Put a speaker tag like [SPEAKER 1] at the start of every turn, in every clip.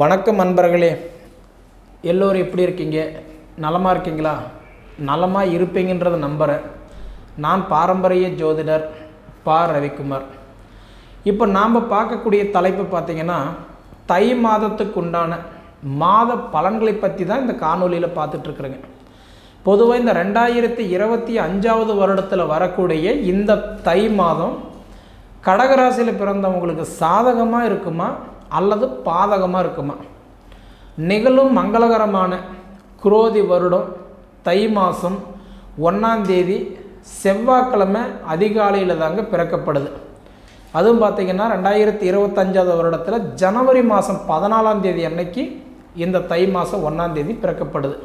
[SPEAKER 1] வணக்கம் அன்பர்களே எல்லோரும் எப்படி இருக்கீங்க? நலமாக இருக்கீங்களா? நலமாக இருப்பீங்கன்றத நம்புகிறேன் நான் பாரம்பரிய ஜோதிடர் பா. ரவிக்குமார். இப்போ நாம் பார்க்கக்கூடிய தலைப்பு பார்த்திங்கன்னா தை மாதத்துக்கு உண்டான மாத பலன்களை பற்றி தான் இந்த காணொலியில் பார்த்துட்ருக்குறேங்க பொதுவாக இந்த ரெண்டாயிரத்தி இருபத்தி அஞ்சாவது வருடத்தில் வரக்கூடிய இந்த தை மாதம் கடகராசியில் பிறந்தவங்களுக்கு சாதகமாக இருக்குமா? அல்லது பாதகமாக இருக்குமா? நிகழும் மங்களகரமான குரோதி வருடம் தை மாதம் ஒன்றாந்தேதி செவ்வாய்க்கிழமை அதிகாலையில் தாங்க பிறக்கப்படுது. அதுவும் பார்த்திங்கன்னா ரெண்டாயிரத்தி இருபத்தஞ்சாவது வருடத்தில் ஜனவரி மாதம் பதினாலாம் தேதி அன்னைக்கு இந்த தை மாதம் ஒன்றாந்தேதி பிறக்கப்படுது.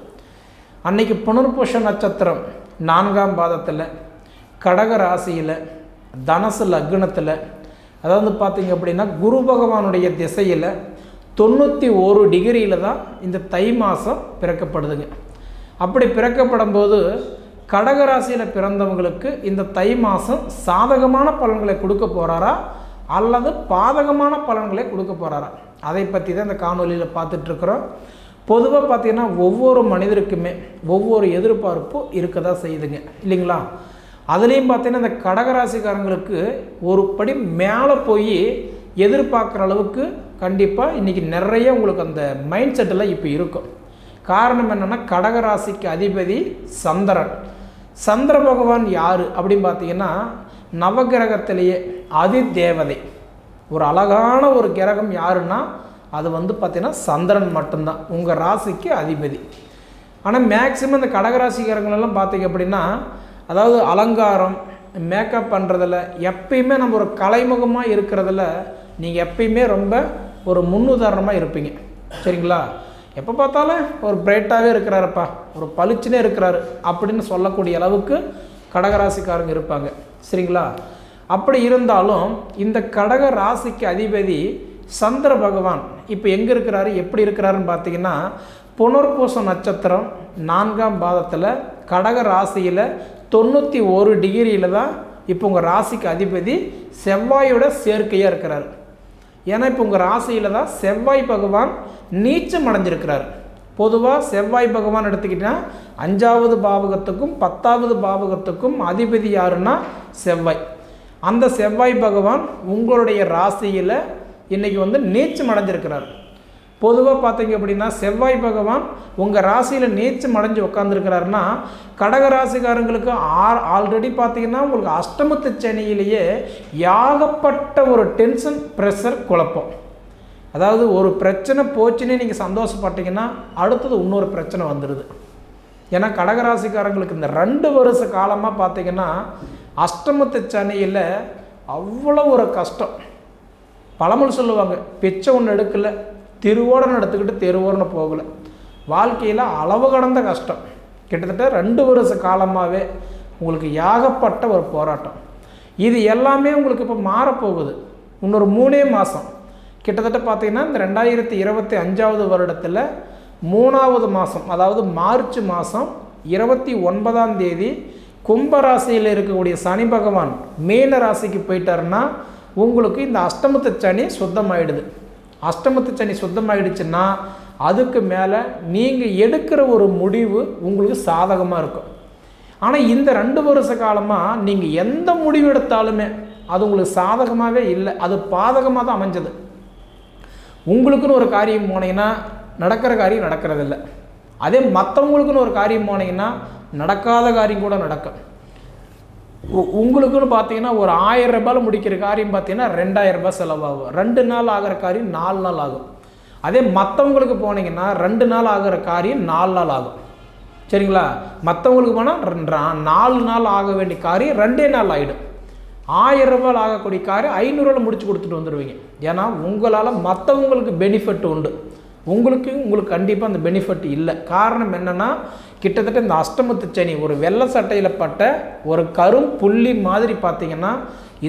[SPEAKER 1] அன்னைக்கு புனர்புஷ நட்சத்திரம் நான்காம் பாதத்தில் கடக ராசியில் தனசு லக்னத்தில் அதாவது பார்த்தீங்க அப்படின்னா குரு பகவானுடைய திசையில் தொண்ணூற்றி ஒரு டிகிரியில் தான் இந்த தை மாதம் பிறக்கப்படுதுங்க. அப்படி பிறக்கப்படும் போது கடகராசியில் பிறந்தவங்களுக்கு இந்த தை மாதம் சாதகமான பலன்களை கொடுக்க போகிறாரா அல்லது பாதகமான பலன்களை கொடுக்க போகிறாரா அதை பற்றி தான் இந்த காணொலியில் பார்த்துட்ருக்குறோம் பொதுவாக பார்த்தீங்கன்னா ஒவ்வொரு மனிதருக்குமே ஒவ்வொரு எதிர்பார்ப்பும் இருக்க தான் செய்யுதுங்க. இல்லைங்களா? அதுலேயும் பார்த்தீங்கன்னா இந்த கடகராசிக்காரங்களுக்கு ஒரு படி மேலே போய் எதிர்பார்க்குற அளவுக்கு கண்டிப்பாக இன்றைக்கி நிறைய உங்களுக்கு அந்த மைண்ட் செட்டில் இப்போ இருக்கும். காரணம் என்னென்னா கடகராசிக்கு அதிபதி சந்திரன். சந்திர பகவான் யார் அப்படின்னு பார்த்தீங்கன்னா நவகிரகத்திலேயே அதி தேவதை ஒரு அழகான ஒரு கிரகம் யாருன்னா அது வந்து பார்த்திங்கன்னா சந்திரன் மட்டும்தான். உங்கள் ராசிக்கு அதிபதி. ஆனால் மேக்சிமம் இந்த கடகராசிக்காரங்களெல்லாம் பார்த்தீங்க அப்படின்னா அதாவது அலங்காரம் மேக்கப் பண்ணுறதில் எப்பயுமே நம்ம ஒரு கலைமுகமாக இருக்கிறதுல நீங்கள் எப்பயுமே ரொம்ப ஒரு முன்னுதாரணமாக இருப்பீங்க. சரிங்களா? எப்போ பார்த்தாலும் ஒரு பிரைட்டாகவே இருக்கிறாருப்பா ஒரு பளிச்சுனே இருக்கிறாரு அப்படின்னு சொல்லக்கூடிய அளவுக்கு கடகராசிக்காரங்க இருப்பாங்க. சரிங்களா? அப்படி இருந்தாலும் இந்த கடக ராசிக்கு அதிபதி சந்திர பகவான் இப்போ எங்கே இருக்கிறாரு எப்படி இருக்கிறாருன்னு பார்த்தீங்கன்னா புனர்பூச நட்சத்திரம் நான்காம் பாதத்தில் கடக ராசியில் தொண்ணூற்றி ஒரு டிகிரியில் தான் இப்போ உங்கள் ராசிக்கு அதிபதி செவ்வாயோட சேர்க்கையாக இருக்கிறார். ஏன்னா இப்போ உங்கள் ராசியில் தான் செவ்வாய் பகவான் நீச்சம் அடைஞ்சிருக்கிறார். பொதுவாக செவ்வாய் பகவான் எடுத்துக்கிட்டிங்கன்னா அஞ்சாவது பாவகத்துக்கும் பத்தாவது பாவகத்துக்கும் அதிபதி யாருன்னா செவ்வாய். அந்த செவ்வாய் பகவான் உங்களுடைய ராசியில் இன்றைக்கி வந்து நீச்சம் அடைஞ்சிருக்கிறார். பொதுவாக பார்த்தீங்க அப்படின்னா செவ்வாய் பகவான் உங்கள் ராசியில் நேச்சம் அடைஞ்சு உட்காந்துருக்கிறாருன்னா கடக ராசிக்காரங்களுக்கு ஆர் ஆல்ரெடி பார்த்தீங்கன்னா உங்களுக்கு அஷ்டமத்து சனியிலேயே யாகப்பட்ட ஒரு டென்ஷன் ப்ரெஷர் குழப்பம். அதாவது ஒரு பிரச்சனை போச்சுன்னே நீங்கள் சந்தோஷப்பட்டீங்கன்னா அடுத்தது இன்னொரு பிரச்சனை வந்துடுது ஏன்னா கடகராசிக்காரங்களுக்கு இந்த ரெண்டு வருஷ காலமாக பார்த்தீங்கன்னா அஷ்டமத்து சனியில் அவ்வளோ ஒரு கஷ்டம். பழமொழி சொல்லுவாங்க பிச்சை ஒன்று எடுக்கலை திருவோடனை எடுத்துக்கிட்டு தெருவோடனை போகலை. வாழ்க்கையில் அளவு கடந்த கஷ்டம். கிட்டத்தட்ட ரெண்டு வருஷ காலமாகவே உங்களுக்கு யாகப்பட்ட ஒரு போராட்டம். இது எல்லாமே உங்களுக்கு இப்போ மாறப்போகுது. இன்னொரு மூணே மாதம் கிட்டத்தட்ட பார்த்தீங்கன்னா இந்த ரெண்டாயிரத்தி இருபத்தி அஞ்சாவது வருடத்தில் மூணாவது மாதம் அதாவது மார்ச் மாதம் இருபத்தி ஒன்பதாம் தேதி கும்பராசியில் இருக்கக்கூடிய சனி பகவான் மீன ராசிக்கு போயிட்டாருன்னா உங்களுக்கு இந்த அஷ்டமத்து சனி சுத்தமாயிடுது. அஷ்டமத்து சனி சுத்தமாகிடுச்சுன்னா அதுக்கு மேலே நீங்கள் எடுக்கிற ஒரு முடிவு உங்களுக்கு சாதகமாக இருக்கும். ஆனால் இந்த ரெண்டு வருஷ காலமாக நீங்கள் எந்த முடிவு எடுத்தாலுமே அது உங்களுக்கு சாதகமாகவே இல்லை அது பாதகமாக தான் அமைஞ்சது. உங்களுக்குன்னு ஒரு காரியம் போனீங்கன்னா நடக்கிற காரியம் நடக்கிறதில்ல. அதே மற்றவங்களுக்குன்னு ஒரு காரியம் போனீங்கன்னா நடக்காத காரியம் கூட நடக்கும். உங்களுக்குன்னு பார்த்தீங்கன்னா ஒரு ஆயிரம் ரூபாயில் முடிக்கிற காரியம் பார்த்தீங்கன்னா ரெண்டாயிரம் ரூபாய் செலவாகும். ரெண்டு நாள் ஆகிற காரியம் நாலு நாள் ஆகும். அதே மற்றவங்களுக்கு போனீங்கன்னா ரெண்டு நாள் ஆகிற காரியம் நாலு நாள் ஆகும். சரிங்களா? மற்றவங்களுக்கு போனால் நாலு நாள் ஆக வேண்டிய காரியம் ரெண்டே நாள் ஆகிடும் ஆயிரம் ரூபாயில் ஆகக்கூடிய காரியம் ஐநூறுரூவாவில் முடிச்சு கொடுத்துட்டு வந்துடுவீங்க ஏன்னா உங்களால் மற்றவங்களுக்கு பெனிஃபிட் உண்டு. உங்களுக்கு உங்களுக்கு கண்டிப்பாக அந்த பெனிஃபிட் இல்லை. காரணம் என்னென்னா கிட்டத்தட்ட இந்த அஷ்டமத்து சனி ஒரு வெள்ளை சட்டையில் பட்ட ஒரு கரும் புள்ளி மாதிரி பார்த்தீங்கன்னா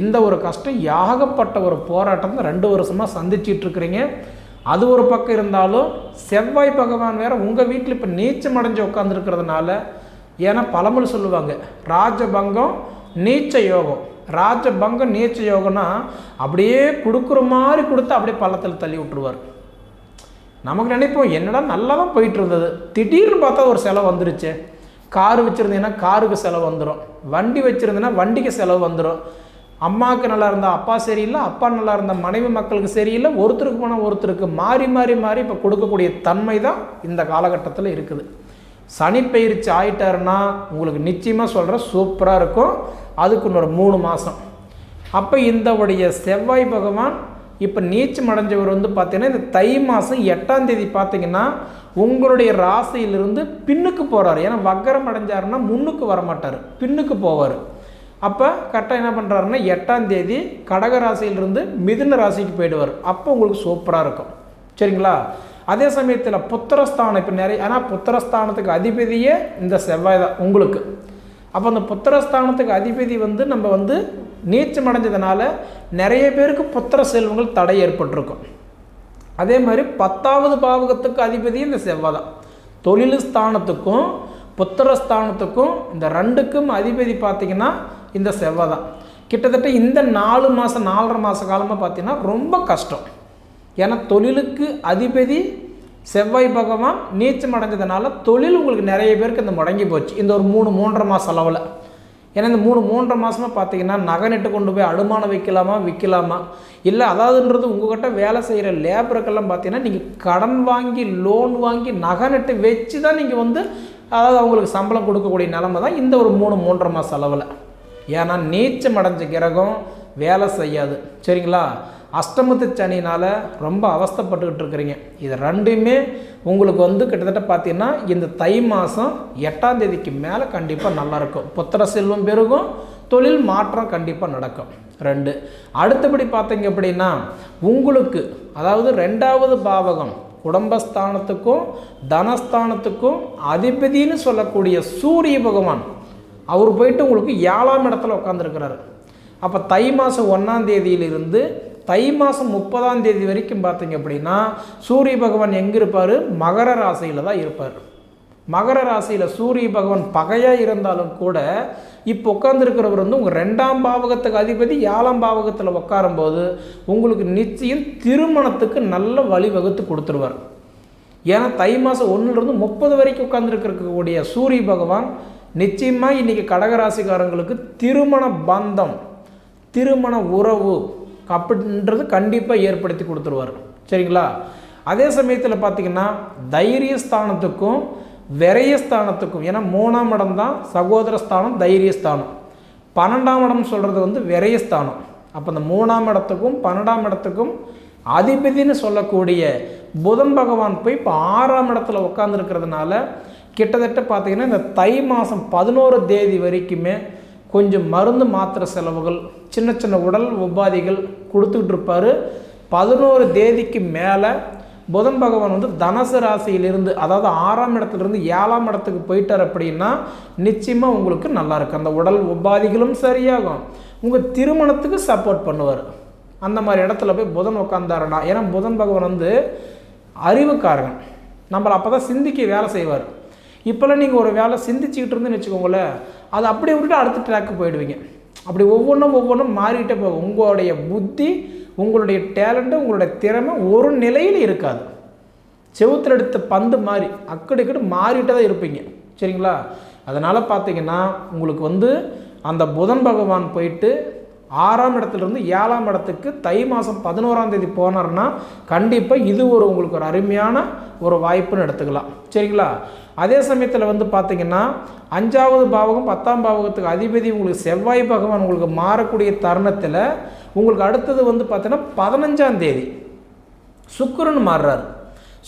[SPEAKER 1] இந்த ஒரு கஷ்டம் யாகப்பட்ட ஒரு போராட்டத்தை ரெண்டு வருஷமாக சந்திச்சிட்டு இருக்கிறீங்க. அது ஒரு பக்கம் இருந்தாலும் செவ்வாய் பகவான் வேற உங்கள் வீட்டில் இப்போ நீச்சம் அடைஞ்சு உட்காந்துருக்கிறதுனால ஏன்னா பழமொழி சொல்லுவாங்க ராஜபங்கம் நீச்ச யோகம். ராஜபங்கம் நீச்ச யோகம்னா அப்படியே கொடுக்குற மாதிரி கொடுத்து அப்படியே பள்ளத்தில் தள்ளி விட்டுருவார். நமக்கு நினைப்போம் என்னடா நல்லா தான் போயிட்டு இருந்தது திடீர்னு பார்த்தா ஒரு செலவு வந்துருச்சு. கார் வச்சுருந்தீங்கன்னா காருக்கு செலவு வந்துடும் வண்டி வச்சுருந்தேன்னா வண்டிக்கு செலவு வந்துடும் அம்மாவுக்கு நல்லா இருந்தால் அப்பா சரியில்லை அப்பா நல்லா இருந்தால் மனைவி மக்களுக்கு சரியில்லை ஒருத்தருக்கு போனால் ஒருத்தருக்கு மாறி மாறி மாறி இப்போ கொடுக்கக்கூடிய தன்மை தான் இந்த காலகட்டத்தில் இருக்குது. சனி பயிற்சி ஆயிட்டாருன்னா உங்களுக்கு நிச்சயமாக சொல்கிறேன் சூப்பராக இருக்கும். அதுக்கு இன்னொரு மூணு மாதம் அப்போ இந்த உடைய செவ்வாய் பகவான் இப்போ நீச்சம் அடைஞ்சவர் வந்து பார்த்தீங்கன்னா இந்த தை மாதம் எட்டாம் தேதி பார்த்தீங்கன்னா உங்களுடைய ராசியிலிருந்து பின்னுக்கு போகிறார் ஏன்னா வக்கரம் அடைஞ்சாருன்னா முன்னுக்கு வர மாட்டார் பின்னுக்கு போவார். அப்போ கரெக்டாக என்ன பண்ணுறாருன்னா எட்டாம் தேதி கடக ராசியிலிருந்து மிதுன ராசிக்கு போயிடுவார். அப்போ உங்களுக்கு சூப்பராக இருக்கும். சரிங்களா? அதே சமயத்தில் புத்திரஸ்தானம் இப்போ நிறைய ஆனால் புத்திரஸ்தானத்துக்கு அதிபதியே இந்த செவ்வாய் தான் உங்களுக்கு. அப்போ அந்த புத்திரஸ்தானத்துக்கு அதிபதி வந்து நம்ம வந்து நீச்சம் அடைஞ்சதுனால நிறைய பேருக்கு புத்திர செல்வங்கள் தடை ஏற்பட்டிருக்கும். அதே மாதிரி பத்தாவது பாவகத்துக்கு அதிபதி இந்த செவ்வாய் தான். தொழில் ஸ்தானத்துக்கும் புத்திரஸ்தானத்துக்கும் இந்த ரெண்டுக்கும் அதிபதி பார்த்திங்கன்னா இந்த செவ்வாய் தான். கிட்டத்தட்ட இந்த நாலு மாதம் நாலரை மாத காலமாக பார்த்தீங்கன்னா ரொம்ப கஷ்டம். ஏன்னா தொழிலுக்கு அதிபதி செவ்வாய் பகவான் நீச்சம் அடைஞ்சதுனால தொழில் உங்களுக்கு நிறைய பேருக்கு இந்த முடங்கி போச்சு. இந்த ஒரு மூணு மூன்றரை மாதம் அளவில் ஏன்னா இந்த மூணு மூன்றரை மாதமாக பார்த்தீங்கன்னா நகை நட்டு கொண்டு போய் அடுமானம் வைக்கலாமா விற்கலாமா? இல்லை அதாவதுன்றது உங்கள்கிட்ட வேலை செய்கிற லேபருக்கெல்லாம் பார்த்தீங்கன்னா நீங்கள் கடன் வாங்கி லோன் வாங்கி நகை நட்டு வச்சு தான் நீங்கள் வந்து அதாவது அவங்களுக்கு சம்பளம் கொடுக்கக்கூடிய நிலமை தான் இந்த ஒரு மூணு மூன்றரை மாதம் அளவில் ஏன்னா நீச்சம் அடைஞ்ச கிரகம் வேலை செய்யாது. சரிங்களா? அஷ்டமத்து சனினால் ரொம்ப அவஸ்தைப்பட்டுக்கிட்டு இருக்கிறீங்க. இது ரெண்டுமே உங்களுக்கு வந்து கிட்டத்தட்ட பார்த்தீங்கன்னா இந்த தை மாதம் எட்டாம் தேதிக்கு மேலே கண்டிப்பாக நல்லாயிருக்கும் புத்திர செல்வம் பெருகும் தொழில் மாற்றம் கண்டிப்பாக நடக்கும். ரெண்டு. அடுத்தபடி பார்த்தீங்க அப்படின்னா உங்களுக்கு அதாவது ரெண்டாவது பாவகம் குடும்பஸ்தானத்துக்கும் தனஸ்தானத்துக்கும் அதிபதினு சொல்லக்கூடிய சூரிய பகவான் அவர் போயிட்டு உங்களுக்கு ஏழாம் இடத்துல உட்காந்துருக்கிறாரு அப்போ தை மாதம் ஒன்றாம் தேதியிலிருந்து தை மாதம் முப்பதாம் தேதி வரைக்கும் பார்த்தீங்க அப்படின்னா சூரிய பகவான் எங்கே இருப்பார்? மகர ராசியில் தான் இருப்பார். மகர ராசியில் சூரிய பகவான் பகையாக இருந்தாலும் கூட இப்போ உட்காந்துருக்கிறவர் வந்து உங்கள் ரெண்டாம் பாவகத்துக்கு அதிபதி ஏழாம் பாவகத்தில் உட்காரும்போது உங்களுக்கு நிச்சயம் திருமணத்துக்கு நல்ல வழிவகுத்து கொடுத்துருவார். ஏன்னா தை மாதம் ஒன்றுலேருந்து முப்பது வரைக்கும் உட்காந்துருக்கக்கூடிய சூரிய பகவான் நிச்சயமாக இன்றைக்கி கடகராசிக்காரங்களுக்கு திருமண பந்தம் திருமண உறவு அப்படின்றது கண்டிப்பாக ஏற்படுத்தி கொடுத்துருவார். சரிங்களா? அதே சமயத்தில் பார்த்திங்கன்னா தைரியஸ்தானத்துக்கும் விரயஸ்தானத்துக்கும் ஏன்னா மூணாம் இடம் தான் சகோதரஸ்தானம் தைரியஸ்தானம். பன்னெண்டாம் இடம் சொல்கிறது வந்து விரயஸ்தானம். அப்போ இந்த மூணாம் இடத்துக்கும் பன்னெண்டாம் இடத்துக்கும் அதிபதினு சொல்லக்கூடிய புதன் பகவான் போய் இப்போ ஆறாம் இடத்துல உட்காந்துருக்கிறதுனால கிட்டத்தட்ட பார்த்திங்கன்னா இந்த தை மாதம் பதினோரு தேதி வரைக்குமே கொஞ்சம் மருந்து மாத்திரை செலவுகள் சின்ன சின்ன உடல் உபாதைகள் கொடுத்துக்கிட்டு இருப்பார் பதினோரு தேதிக்கு மேலே புதன் பகவான் வந்து தனசு ராசியிலிருந்து அதாவது ஆறாம் இடத்துலேருந்து ஏழாம் இடத்துக்கு போயிட்டார் அப்படின்னா நிச்சயமாக உங்களுக்கு நல்லாயிருக்கும் அந்த உடல் உபாதிகளும் சரியாகும். உங்கள் திருமணத்துக்கு சப்போர்ட் பண்ணுவார். அந்த மாதிரி இடத்துல போய் புதன் உட்காந்தாருன்னா ஏன்னா புதன் பகவான் வந்து அறிவுக்காரன் நம்மளை அப்போ தான் சிந்திக்க வேலை செய்வார். இப்போல்லாம் நீங்கள் ஒரு வேலை சிந்திச்சுக்கிட்டு இருந்துன்னு வச்சுக்கோங்களேன் அது அப்படியே விட்டுட்டு அடுத்த ட்ராக்கு போயிடுவீங்க. அப்படி ஒவ்வொன்றும் ஒவ்வொன்றும் மாறிக்கிட்டே போகும். உங்களுடைய புத்தி உங்களுடைய டேலண்ட்டு உங்களுடைய திறமை ஒரு நிலையில் இருக்காது. செவுத்தில் எடுத்த பந்து மாதிரி அக்கடிக்கடி மாறிட்டு தான் இருப்பீங்க. சரிங்களா? அதனால் பார்த்தீங்கன்னா உங்களுக்கு வந்து அந்த புதன் பகவான் போயிட்டு ஆறாம் இடத்துலேருந்து ஏழாம் இடத்துக்கு தை மாதம் பதினோராம் தேதி போனார்னா கண்டிப்பாக இது ஒரு உங்களுக்கு ஒரு அருமையான ஒரு வாய்ப்புன்னு எடுத்துக்கலாம். சரிங்களா? அதே சமயத்தில் வந்து பார்த்திங்கன்னா அஞ்சாவது பாவகம் பத்தாம் பாவகத்துக்கு அதிபதி உங்களுக்கு செவ்வாய் பகவான் உங்களுக்கு மாறக்கூடிய தருணத்தில் உங்களுக்கு அடுத்தது வந்து பார்த்தீங்கன்னா பதினஞ்சாம் தேதி சுக்கரன் மாறுறாரு.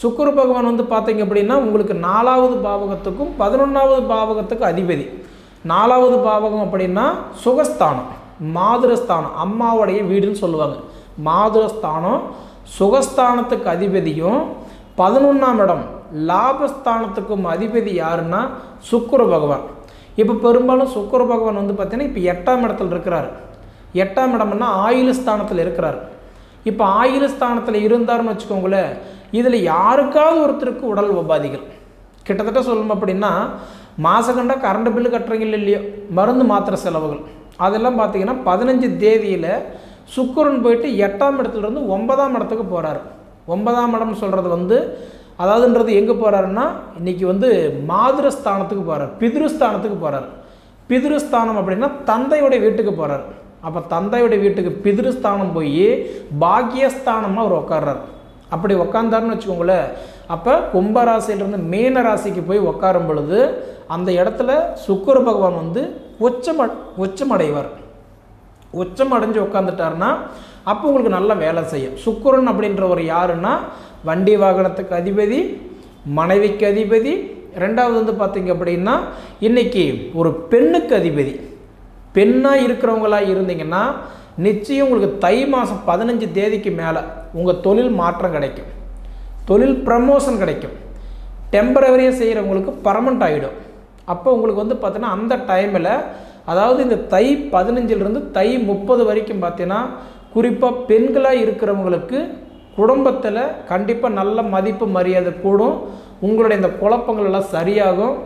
[SPEAKER 1] சுக்கர பகவான் வந்து பார்த்தீங்க அப்படின்னா உங்களுக்கு நாலாவது பாவகத்துக்கும் பதினொன்றாவது பாவகத்துக்கும் அதிபதி. நாலாவது பாவகம் அப்படின்னா சுகஸ்தானம். மாதுரஸ்தானம் அம்மாவுடைய வீடுன்னு சொல்லுவாங்க. மாதுரஸ்தானம் சுகஸ்தானத்துக்கு அதிபதியும் பதினொன்றாம் இடம் லாபஸ்தானத்துக்கும் அதிபதி யாருன்னா சுக்கர பகவான். இப்போ பெரும்பாலும் சுக்கர பகவான் வந்து பார்த்தீங்கன்னா இப்போ எட்டாம் இடத்துல இருக்கிறார். எட்டாம் இடம்னா ஆயுள் ஸ்தானத்தில் இருக்கிறார். இப்போ ஆயுள் ஸ்தானத்தில் இருந்தார்னு வச்சுக்கோங்களேன் இதில் யாருக்காவது ஒருத்தருக்கு உடல் உபாதிகள். கிட்டத்தட்ட சொல்லணும் அப்படின்னா மாதக்கண்டா கரண்ட் பில்லு கட்டுறீங்க இல்லையோ? மருந்து மாத்திரை செலவுகள். அதெல்லாம் பார்த்தீங்கன்னா பதினஞ்சு தேதியில் சுக்கரன் போயிட்டு எட்டாம் இடத்துலேருந்து ஒன்பதாம் இடத்துக்கு போகிறாரு ஒன்பதாம் இடம்னு சொல்கிறது வந்து அதாவதுன்றது எங்கே போகிறாருன்னா இன்றைக்கி வந்து மாதிரஸ்தானத்துக்கு போகிறார் பிதிருஸ்தானத்துக்கு போகிறார் பிதிருஸ்தானம் அப்படின்னா தந்தையுடைய வீட்டுக்கு போகிறார் அப்போ தந்தையுடைய வீட்டுக்கு பிதிருஸ்தானம் போய் பாக்கியஸ்தானமாக அவர் உட்கார்றார் அப்படி உக்காந்தாருன்னு வச்சுக்கோங்களேன். அப்போ கும்பராசியிலிருந்து மீன ராசிக்கு போய் உட்காரும் பொழுது அந்த இடத்துல சுக்கர பகவான் வந்து உச்சம உச்சமடைவர். உச்சம் அடைஞ்சு உட்காந்துட்டாருன்னா அப்போ உங்களுக்கு நல்ல வேலை செய்யும். சுக்கரன் அப்படின்றவர் யாருன்னா வண்டி வாகனத்துக்கு அதிபதி மனைவிக்கு அதிபதி. ரெண்டாவது வந்து பார்த்தீங்க அப்படின்னா இன்னைக்கு ஒரு பெண்ணுக்கு அதிபதி. பெண்ணாக இருக்கிறவங்களாக இருந்தீங்கன்னா நிச்சயம் உங்களுக்கு தை மாதம் பதினஞ்சு தேதிக்கு மேலே உங்கள் தொழில் மாற்றம் கிடைக்கும். தொழில் ப்ரமோஷன் கிடைக்கும். டெம்பரவரியாக செய்கிறவங்களுக்கு பர்மனண்ட் ஆகிடும் அப்போ உங்களுக்கு வந்து பார்த்தீங்கன்னா அந்த டைமில் அதாவது இந்த தை பதினஞ்சிலிருந்து தை முப்பது வரைக்கும் பார்த்தீங்கன்னா குறிப்பாக பெண்களாக இருக்கிறவங்களுக்கு குடும்பத்தில் கண்டிப்பாக நல்ல மதிப்பு மரியாதை கூடும். உங்களுடைய இந்த குழப்பங்கள் எல்லாம் சரியாகும்.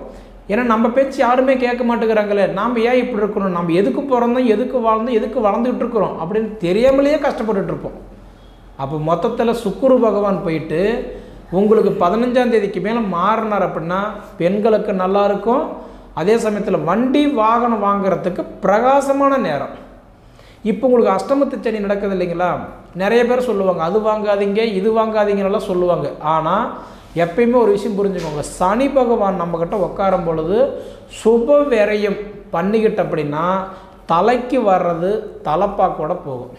[SPEAKER 1] ஏன்னா நம்ம பேச்சு யாருமே கேட்க மாட்டேங்கிறாங்களே நாம் ஏன் இப்படி இருக்கணும்? நம்ம எதுக்கு பிறந்தோம் எதுக்கு வாழ்ந்தோம் எதுக்கு வளர்ந்துக்கிட்டு இருக்கிறோம் அப்படின்னு தெரியாமலேயே கஷ்டப்பட்டுட்ருப்போம் அப்போ மொத்தத்தில் சுக்குரு பகவான் போயிட்டு உங்களுக்கு பதினஞ்சாம் தேதிக்கு மேலே மாறினார் அப்படின்னா பெண்களுக்கு நல்லா இருக்கும். அதே சமயத்தில் வண்டி வாகனம் வாங்குறதுக்கு பிரகாசமான நேரம். இப்போ உங்களுக்கு அஷ்டமத்து சனி நடக்குது இல்லைங்களா? நிறைய பேர் சொல்லுவாங்க அது வாங்காதீங்க இது வாங்காதீங்கன்னெல்லாம் சொல்லுவாங்க. ஆனால் எப்பயுமே ஒரு விஷயம் புரிஞ்சுக்கோங்க. சனி பகவான் நம்மக்கிட்ட உட்காரும் பொழுது சுப விரயம் பண்ணிக்கிட்ட அப்படின்னா தலைக்கு வர்றது தலைப்பாக்கோட போகும்.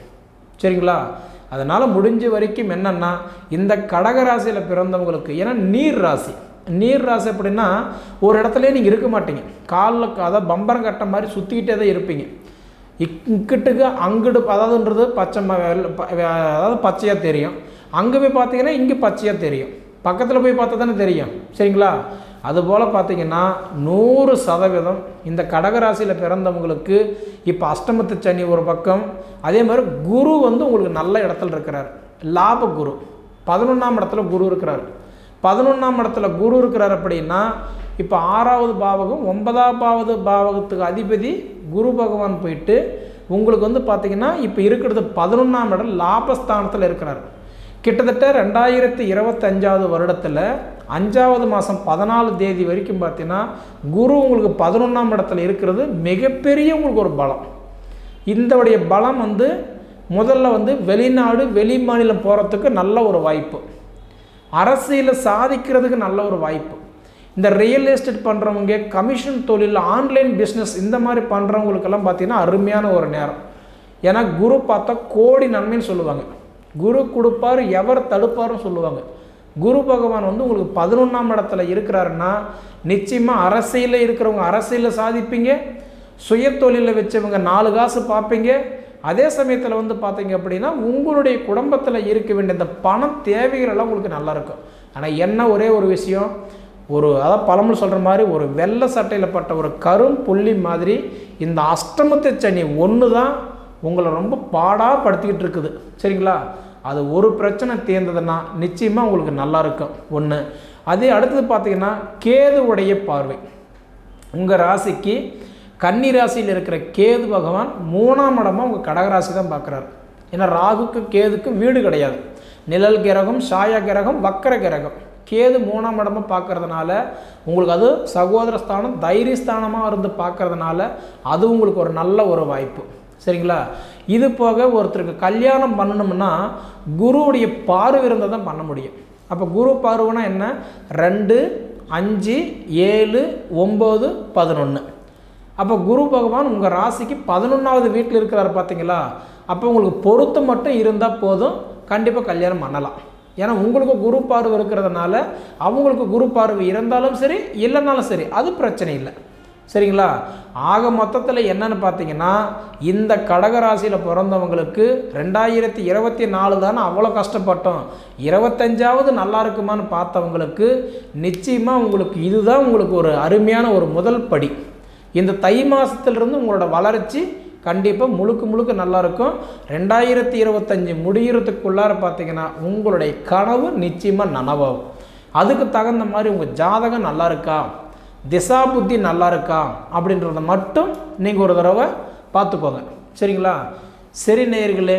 [SPEAKER 1] சரிங்களா? அதனால் முடிஞ்ச வரைக்கும் என்னென்னா இந்த கடகராசியில் பிறந்தவங்களுக்கு ஏன்னா நீர் ராசி. நீர் ராசி அப்படின்னா ஒரு இடத்துலேயே நீங்கள் இருக்க மாட்டீங்க. காலில் அதாவது பம்பரம் கட்ட மாதிரி சுற்றிக்கிட்டே தான் இருப்பீங்க. இங்கிட்டுக்கு அங்கிட்டு அதாவதுன்றது பச்சை ம- ப- வே- அதாவது பச்சையாக தெரியும். அங்கே போய் பார்த்தீங்கன்னா இங்கே பச்சையாக தெரியும். பக்கத்தில் போய் பார்த்தா தானே தெரியும். சரிங்களா? அதுபோல் பார்த்தீங்கன்னா நூறு சதவீதம் இந்த கடகராசியில் பிறந்தவங்களுக்கு இப்போ அஷ்டமத்து சனி ஒரு பக்கம் அதே மாதிரி குரு வந்து உங்களுக்கு நல்ல இடத்துல இருக்கிறார். லாப குரு. பதினொன்றாம் இடத்துல குரு இருக்கிறார். பதினொன்றாம் இடத்துல குரு இருக்கிறார் அப்படின்னா இப்போ ஆறாவது பாவகம் ஒன்பதாவது பாவகத்துக்கு அதிபதி குரு பகவான் போயிட்டு உங்களுக்கு வந்து பார்த்தீங்கன்னா இப்போ இருக்கிறது பதினொன்றாம் இடம் லாபஸ்தானத்தில் இருக்கிறார். கிட்டத்தட்ட ரெண்டாயிரத்தி இருபத்தஞ்சாவது வருடத்தில் அஞ்சாவது மாதம் பதினாலு தேதி வரைக்கும் பார்த்தீங்கன்னா குரு உங்களுக்கு பதினொன்றாம் இடத்துல இருக்கிறது மிகப்பெரிய உங்களுக்கு ஒரு பலம். இந்தவுடைய பலம் வந்து முதல்ல வந்து வெளிநாடு வெளி மாநிலம் போகிறதுக்கு நல்ல ஒரு வாய்ப்பு. அரசியலில் சாதிக்கிறதுக்கு நல்ல ஒரு வாய்ப்பு. இந்த ரியல் எஸ்டேட் பண்ணுறவங்க கமிஷன் தொழில் ஆன்லைன் பிஸ்னஸ் இந்த மாதிரி பண்ணுறவங்களுக்கெல்லாம் பார்த்தீங்கன்னா அருமையான ஒரு நேரம். ஏன்னா குரு பார்த்தா கோடி நன்மைன்னு சொல்லுவாங்க. குரு கொடுப்பார் எவர் தடுப்பாருன்னு சொல்லுவாங்க. குரு பகவான் வந்து உங்களுக்கு பதினொன்றாம் இடத்துல இருக்கிறாருன்னா நிச்சயமாக அரசியலில் இருக்கிறவங்க அரசியலில் சாதிப்பீங்க சுய தொழிலில் வச்சவங்க நாலு காசு பார்ப்பீங்க அதே சமயத்தில் வந்து பார்த்தீங்க அப்படின்னா உங்களுடைய குடும்பத்தில் இருக்க வேண்டிய இந்த பணம் தேவைகள் எல்லாம் உங்களுக்கு நல்லாயிருக்கும் ஆனால் என்ன ஒரே ஒரு விஷயம் ஒரு அதான் பழமொழி சொல்கிற மாதிரி ஒரு வெள்ளை சட்டையில் பட்ட ஒரு கரும் புள்ளி மாதிரி இந்த அஷ்டமத்து சனி ஒன்று தான் உங்களை ரொம்ப பாடாக படுத்திக்கிட்டு இருக்குது. சரிங்களா? அது ஒரு பிரச்சனை தேர்ந்ததுன்னா நிச்சயமாக உங்களுக்கு நல்லா இருக்கும். ஒன்று அதே அடுத்தது பார்த்தீங்கன்னா கேதுவுடைய பார்வை. உங்கள் ராசிக்கு கன்னி ராசியில் இருக்கிற கேது பகவான் மூணாம் இடமாக உங்கள் கடகராசி தான் பார்க்குறாரு. ஏன்னா ராகுக்கும் கேதுக்கும் வீடு கிடையாது. நிழல் கிரகம் சாயா கிரகம் வக்கர கிரகம். கேது மூணாம் இடமாக பார்க்கறதுனால உங்களுக்கு அது சகோதர ஸ்தானம் தைரியஸ்தானமாக இருந்து பார்க்கறதுனால அது உங்களுக்கு ஒரு நல்ல ஒரு வாய்ப்பு. சரிங்களா? இது போக ஒருத்தருக்கு கல்யாணம் பண்ணணும்னா குருவுடைய பார்வை இருந்தால் தான் பண்ண முடியும். அப்போ குரு பார்வைனா என்ன? ரெண்டு அஞ்சு ஏழு ஒம்பது பதினொன்று அப்போ குரு பகவான் உங்கள் ராசிக்கு பதினொன்றாவது வீட்டில் இருக்கிறாரு பார்த்தீங்களா? அப்போ உங்களுக்கு பொருத்தம் மட்டும் இருந்தால் போதும். கண்டிப்பாக கல்யாணம் பண்ணலாம். ஏன்னா உங்களுக்கு குரு பார்வை இருக்கிறதுனால அவங்களுக்கு குரு பார்வை இருந்தாலும் சரி இல்லைனாலும் சரி அது பிரச்சனை இல்லை. சரிங்களா? ஆக மொத்தத்தில் என்னன்னு பார்த்தீங்கன்னா இந்த கடகராசியில் பிறந்தவங்களுக்கு ரெண்டாயிரத்தி இருபத்தி நாலு தானே அவ்வளோ கஷ்டப்பட்டோம். இருபத்தஞ்சாவது நல்லா இருக்குமான்னு பார்த்தவங்களுக்கு நிச்சயமாக உங்களுக்கு இதுதான் உங்களுக்கு ஒரு அருமையான ஒரு முதல் படி. இந்த தை மாதத்துலேருந்து உங்களோட வளர்ச்சி கண்டிப்பாக முழுக்க முழுக்க நல்லாயிருக்கும் ரெண்டாயிரத்தி இருபத்தஞ்சி முடிகிறதுக்குள்ளார பார்த்தீங்கன்னா உங்களுடைய கனவு நிச்சயமாக நனவாகும். அதுக்கு தகுந்த மாதிரி உங்கள் ஜாதகம் நல்லா இருக்கா? திசா புத்தி நல்லா இருக்கா அப்படின்றத மட்டும் நீங்கள் ஒரு தடவை பார்த்துக்கோங்க. சரிங்களா? சரி நேயர்களே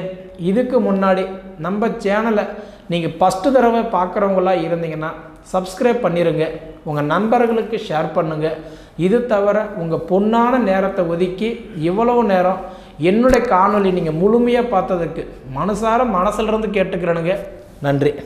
[SPEAKER 1] இதுக்கு முன்னாடி நம்ம சேனலை நீங்கள் ஃபஸ்ட்டு தடவை பார்க்குறவங்களா இருந்தீங்கன்னா சப்ஸ்கிரைப் பண்ணிடுங்க உங்கள் நண்பர்களுக்கு ஷேர் பண்ணுங்கள் இது தவிர உங்கள் பொன்னான நேரத்தை ஒதுக்கி இவ்வளவு நேரம் என்னுடைய காணொளி நீங்கள் முழுமையாக பார்த்ததுக்கு மனசார மனசுலேருந்து கேட்டுக்கிறேனுங்க. நன்றி.